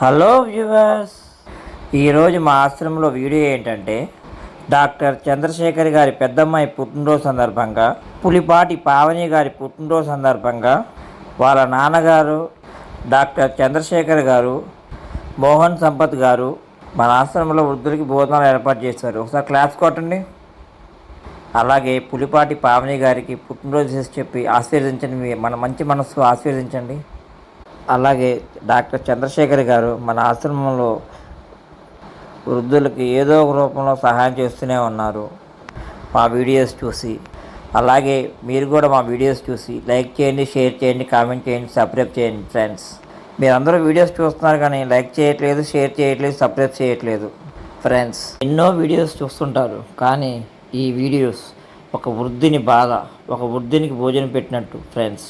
Hello viewers. ఈరోజు మా ఆశ్రమంలో వీడియో ఏంటంటే డాక్టర్ చంద్రశేఖర్ గారి పెద్దమ్మాయి పుట్టినరోజు సందర్భంగా పులిపాటి పావని గారి పుట్టినరోజు సందర్భంగా వాళ్ళ నాన్నగారు డాక్టర్ చంద్రశేఖర్ గారు మోహన్ సంపత్ గారు మన ఆశ్రమంలో వృద్ధులకి భోజనాలు ఏర్పాటు చేశారు. ఒకసారి క్లాస్ కొట్టండి. అలాగే పులిపాటి పావని గారికి పుట్టినరోజు చేసి చెప్పి ఆశీర్వదించండి. మన మంచి మనస్సు ఆశీర్వదించండి. అలాగే డాక్టర్ చంద్రశేఖర్ గారు మన ఆశ్రమంలో వృద్ధులకి ఏదో ఒక రూపంలో సహాయం చేస్తూనే ఉన్నారు. మా వీడియోస్ చూసి అలాగే మీరు కూడా మా వీడియోస్ చూసి లైక్ చేయండి షేర్ చేయండి కామెంట్ చేయండి సబ్స్క్రైబ్ చేయండి ఫ్రెండ్స్. మీరందరూ వీడియోస్ చూస్తున్నారు కానీ లైక్ చేయట్లేదు షేర్ చేయట్లేదు సబ్స్క్రైబ్ చేయట్లేదు. ఫ్రెండ్స్ ఎన్నో వీడియోస్ చూస్తుంటారు కానీ ఈ వీడియోస్ ఒక వృద్ధిని బాధ ఒక వృద్ధినికి భోజనం పెట్టినట్టు. ఫ్రెండ్స్